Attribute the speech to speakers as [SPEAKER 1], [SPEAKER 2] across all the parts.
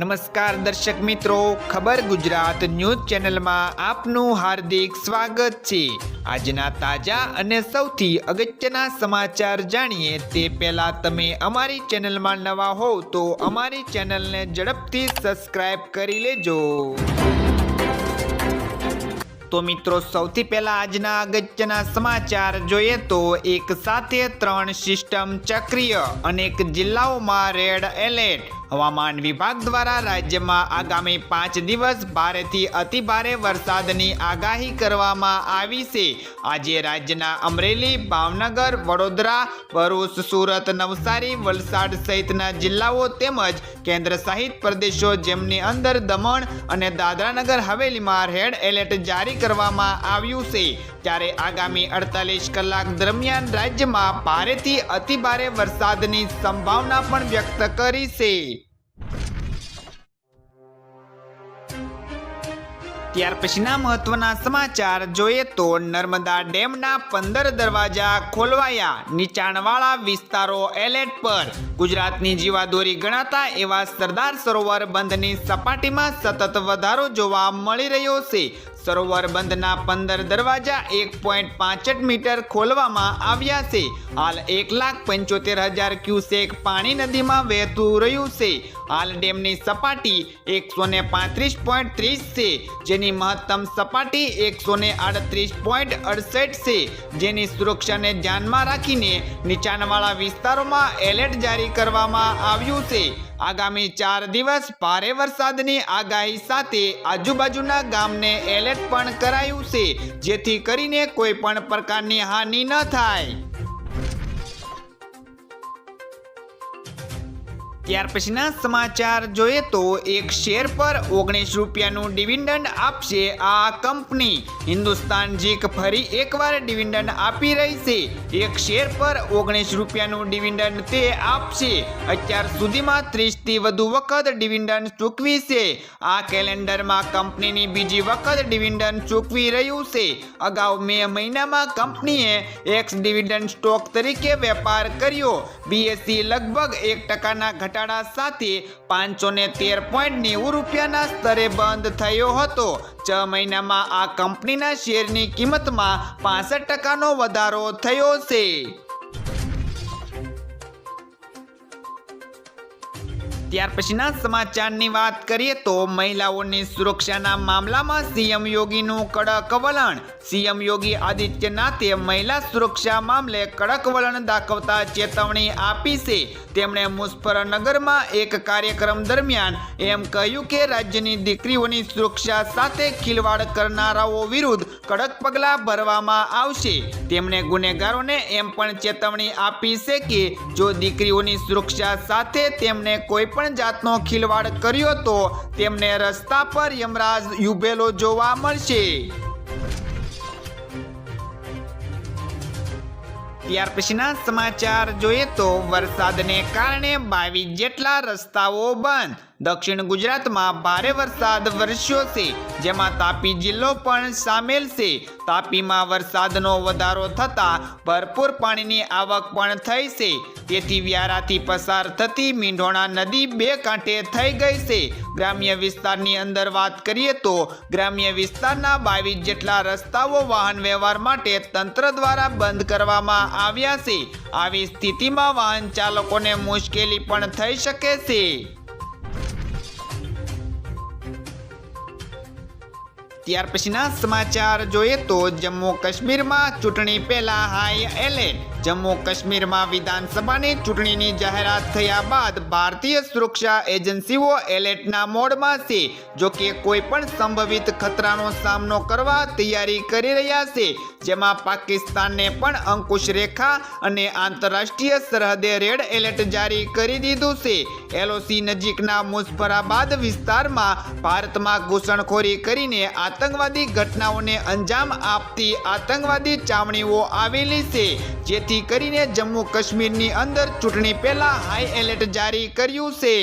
[SPEAKER 1] નમસ્કાર દર્શક મિત્રો, ખબર ગુજરાત ન્યૂઝ ચેનલમાં આપનું હાર્દિક સ્વાગત છે. આજના તાજા અને સૌથી અગત્યના સમાચાર જાણીએ તે પહેલા તમે અમારી ચેનલમાં નવા હોવ તો અમારી ચેનલને ઝડપથી સબસ્ક્રાઇબ કરી લેજો. તો મિત્રો, સૌથી પહેલા આજના અગત્યના સમાચાર જોઈએ તો એક સાથે ત્રણ સિસ્ટમ ચક્રિય, અનેક જિલ્લાઓમાં રેડ એલર્ટ હવામાન વિભાગ દ્વારા રાજ્યમાં આગામી પાંચ દિવસ ભારેથી અતિભારે વરસાદની આગાહી કરવામાં આવી છે. આજે રાજ્યના અમરેલી, ભાવનગર, વડોદરા, ભરૂચ, સુરત, નવસારી, વલસાડ સહિતના જિલ્લાઓ તેમજ કેન્દ્ર સહિત પ્રદેશો જેમની અંદર દમણ અને દાદરાનગર હવેલીમાં રેડ એલર્ટ જારી કરવામાં આવ્યું છે. ત્યારે આગામી અડતાલીસ કલાક દરમિયાન રાજ્યમાં ભારેથી અતિભારે વરસાદની સંભાવના પણ વ્યક્ત કરી છે. ત્યાર પછીના મહત્વના સમાચાર જોઈએ તો નર્મદા ડેમના પંદર દરવાજા ખોલવાયા. નીચાણવાળા વિસ્તારો એલર્ટ પર. ગુજરાતની જીવાદોરી ગણાતા એવા સરદાર સરોવર બંધની સપાટીમાં સતત વધારો જોવા મળી રહ્યો છે. સરોવર બંધના પંદર દરવાજા એક પોઈન્ટ પાંસઠ મીટર ખોલવામાં આવ્યા છે. હાલ એક લાખ પંચોતેર હજાર ક્યુસેક પાણી નદીમાં વહેતું રહ્યું છે. હાલ ડેમની સપાટી એકસો ને પાંત્રીસ પોઈન્ટ ત્રીસ છે. જેની મહત્તમ સપાટી એકસો ને આડત્રીસ પોઈન્ટ અડસઠ છે. જેની સુરક્ષાને ધ્યાનમાં રાખીને નીચાણવાળા વિસ્તારોમાં એલર્ટ જારી કરવામાં આવ્યું છે. આગામી ચાર દિવસ ભારે વરસાદની આગાહી સાથે આજુબાજુના ગામને એલર્ટ પણ કરાયું છે, જેથી કરીને કોઈ પણ પ્રકારની હાનિ ન થાય. ત્યાર પછીના સમાચાર જોઈએ તો એક શેર પર ઓગણીસ રૂપિયાનું ડિવિડન્ડ આપશે આ કંપની. હિન્દુસ્તાન જીક ફરી એકવાર ડિવિડન્ડ આપી રહી છે. એક શેર પર ઓગણીસ રૂપિયાનું ડિવિડન્ડ તે આપશે. અત્યાર સુધીમાં ત્રીસથી વધુ વખત ડિવિડન્ડ ચૂકવી છે. આ કેલેન્ડરમાં કંપનીની બીજી વખત ડિવિડન્ડ ચૂકવી રહ્યું છે. અગાઉ મે મહિનામાં કંપનીએ એક્સ ડિવિડન્ડ સ્ટોક તરીકે વેપાર કર્યો. બીએસસી લગભગ એક ટકાના ઘટાડા સાથે પાંચસો ને તેર પોઈન્ટ નેવું રૂપિયાના સ્તરે બંધ થયો હતો. છ મહિનામાં આ કંપનીના શેરની કિંમતમાં પાસઠ ટકાનો વધારો થયો છે. ત્યાર પછીના સમાચારની વાત કરીએ તો મહિલાઓની સુરક્ષાના મામલામાં સીએમ યોગીનું કડક વલણ. સીએમ યોગી આદિત્યનાથે મહિલા સુરક્ષા મામલે કડક વલણ દાખવતા ચેતવણી આપી છે. તેમણે મુઝફ્ફરનગરમાં એક કાર્યક્રમ દરમિયાન એમ કહ્યું કે રાજ્યની દીકરીઓની સુરક્ષા સાથે ખિલવાડ કરનારાઓ વિરુદ્ધ કડક પગલાં ભરવામાં આવશે. તેમણે ગુનેગારોને એમ પણ ચેતવણી આપી છે કે જો દીકરીઓની સુરક્ષા સાથે તેમને કોઈ પણ જાતનો ખિલવાડ કર્યો તો તેમને રસ્તા પર યમરાજ યુભેલો જોવા મળશે. ત્યાર પછીના સમાચાર જોઈએ તો વરસાદને કારણે બાવીસ જેટલા રસ્તાઓ બંધ. દક્ષિણ ગુજરાતમાં ભારે વરસાદ વરસ્યો છે. જેમાં તાપી જિલ્લો પણ સામેલ છે. તાપીમાં વરસાદનો વધારો થતાં ભરપૂર પાણીની આવક પણ થઈ છે. તેથી વ્યારાથી પસાર થતી મીંઢોણા નદી બે કાંઠે થઈ ગઈ છે. ગ્રામ્ય વિસ્તારની અંદર વાત કરીએ તો ગ્રામ્ય વિસ્તારના બાવીસ જેટલા રસ્તાઓ વાહન વ્યવહાર માટે તંત્ર દ્વારા બંધ કરવામાં આવ્યા છે. આવી સ્થિતિમાં વાહન ચાલકોને મુશ્કેલી પણ થઈ શકે છે. ત્યાર પછીના સમાચાર જોઈએ તો જમ્મુ કાશ્મીરમાં ચૂંટણી પહેલા હાઈ એલર્ટ. જમ્મુ કાશ્મીરમાં વિધાનસભાની ચૂંટણીની જાહેરાત થયા બાદ ભારતીય સુરક્ષા એજન્સીઓ એલર્ટના મોડમાં છે. જોકે કોઈ પણ સંભવિત ખતરાનો સામનો કરવા તૈયારી કરી રહ્યા છે, જેમાં પાકિસ્તાનને પણ અંકુશ રેખા અને આંતરરાષ્ટ્રીય સરહદે રેડ એલર્ટ જારી કરી દીધું છે. એલઓસી નજીકના મુઝફરાબાદ વિસ્તારમાં ભારતમાં ઘૂસણખોરી કરીને આતંકવાદી ઘટનાઓને અંજામ આપતી આતંકવાદી ચામડીઓ આવેલી છે, જેથી કરીને જમ્મુ કાશ્મીરની અંદર ચૂંટણી પહેલા હાઈ એલર્ટ જારી કર્યું છે.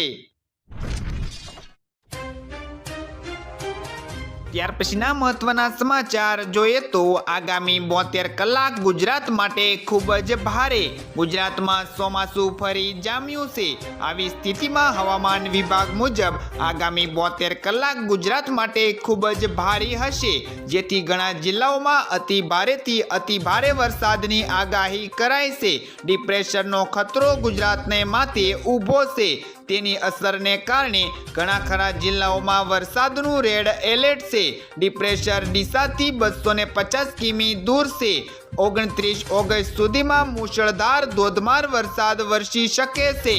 [SPEAKER 1] ત્યાર પછીના મહત્વના સમાચાર જોઈએ તો આગામી બોતેર કલાક ગુજરાત માટે ખૂબ જ ભારે. ગુજરાતમાં ચોમાસું ફરી જામ્યું છે. આવી સ્થિતિમાં હવામાન વિભાગ મુજબ આગામી બોતેર કલાક ગુજરાત માટે ખૂબ જ ભારે હશે. જેથી ઘણા જિલ્લાઓમાં અતિ ભારેથી અતિ ભારે વરસાદની આગાહી કરાઈ છે. ડિપ્રેશનનો ખતરો ગુજરાતને માથે ઊભો છે. તેની અસરને કારણે ઘણા ખરા જિલ્લાઓમાં વરસાદનું રેડ એલર્ટ છે. ડિપ્રેશર ડીસાથી બસો ને પચાસ કિમી દૂર છે. ઓગણત્રીસ ઓગસ્ટ સુધીમાં મુશળધાર ધોધમાર વરસાદ વરસી શકે છે.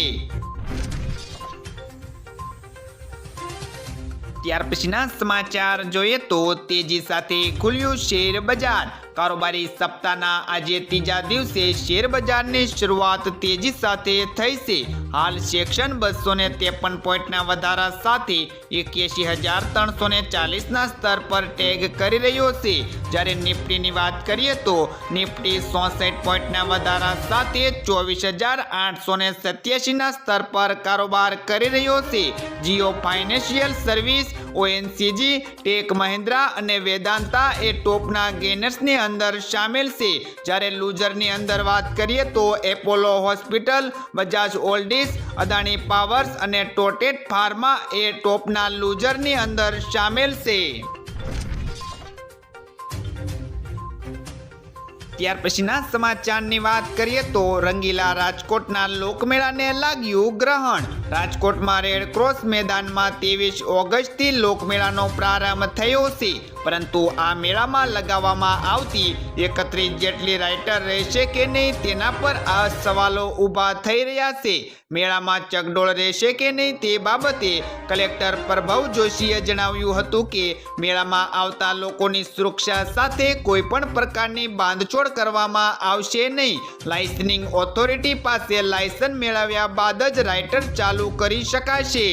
[SPEAKER 1] ત્યાર પછીના સમાચાર જોઈએ તો તેજી સાથે ખુલ્યું શેર બજાર. કારોબારી સપ્તાહના આજે ત્રીજા દિવસે શેર બજારની શરૂઆત તેજી સાથે થઈ છે. હાલ સેક્શન બસો ને ત્રેપન પોઈન્ટના વધારા સાથે એક્યાસી હજાર ત્રણસો ને ચાલીસના સ્તર પર ટેગ કરી રહ્યો છે. જ્યારે નિફ્ટીની વાત કરીએ તો નિફ્ટી ચોસઠ પોઈન્ટના વધારા સાથે ચોવીસ હજાર આઠસો ને સત્યાસીના સ્તર પર કારોબાર કરી રહ્યો છે. Jio financial service ONGC, Tech Mahindra અને વેદાંતા એ ટોપના ગેનર્સની અંદર સામેલ છે. જ્યારે લૂઝરની અંદર વાત કરીએ તો એપોલો હોસ્પિટલ, બજાજ ઓલ્ડિસ, અદાણી પાવર્સ અને ટોટેટ ફાર્મા એ ટોપના લૂઝરની અંદર સામેલ છે. ત્યાર પછીના સમાચારની વાત કરીએ તો રંગીલા રાજકોટના લોકમેળાને લાગ્યું ગ્રહણ. રાજકોટમાં રેડક્રોસ મેદાનમાં ત્રેવીસ ઓગસ્ટથી લોકમેળાનો પ્રારંભ થયો છે. પરંતુ આ મેળામાં લગાવવામાં આવતી એકત્રીસ જેટલી રાઇટર રહેશે કે નહીં તેના પર આ સવાલો ઊભા થઈ રહ્યા છે. મેળામાં ચગડોળ રહેશે કે નહીં તે બાબતે કલેક્ટર પ્રભવ જોશીએ જણાવ્યું હતું કે મેળામાં આવતા લોકોની સુરક્ષા સાથે કોઈ પણ પ્રકારની બાંધછોડ કરવામાં આવશે નહીં. લાઇસનિંગ ઓથોરિટી પાસે લાયસન્સ મેળવ્યા બાદ જ રાઇટર ચાલુ કરી શકાશે.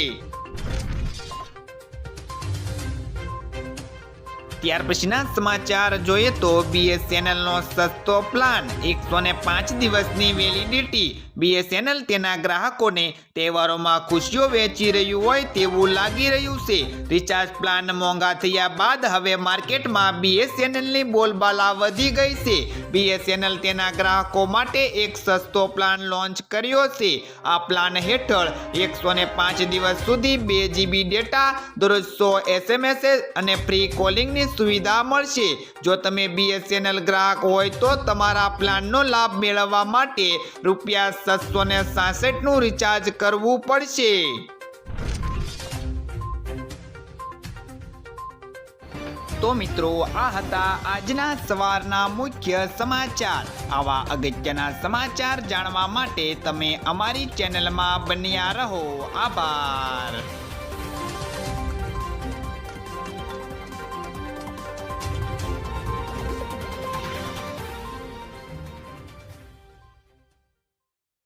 [SPEAKER 1] ત્યાર પછીના સમાચાર જોઈએ તો બીએસએનએલનો સસ્તો પ્લાન. એકસો ને પાંચ દિવસની વેલિડિટી. બીએસએનએલ તેના ગ્રાહકોને તહેવારોમાં ખુશીઓ વેચી રહ્યું હોય તેવું લાગી રહ્યું છે. રિચાર્જ પ્લાન મોંઘા થયા બાદ હવે માર્કેટમાં બીએસએનએલની બોલબાલા વધી ગઈ છે. બીએસએનએલ તેના ગ્રાહકો માટે એક સસ્તો પ્લાન લોન્ચ કર્યો છે. આ પ્લાન હેઠળ એકસો ને પાંચ દિવસ સુધી બે જીબી ડેટા દરરોજ સો એસએમએસ અને ફ્રી કોલિંગની સુવિધા મળશે. જો તમે બીએસએનએલ ગ્રાહક હોય તો તમારા પ્લાનનો લાભ મેળવવા માટે રૂપિયા સાતસો ને સાસઠનું રિચાર્જ કરવું પડશે. તો મિત્રો, આ હતા આજના સવારના મુખ્ય સમાચાર. આવા અગત્યના સમાચાર જાણવા માટે તમે અમારી ચેનલમાં બન્યા રહો. આભાર.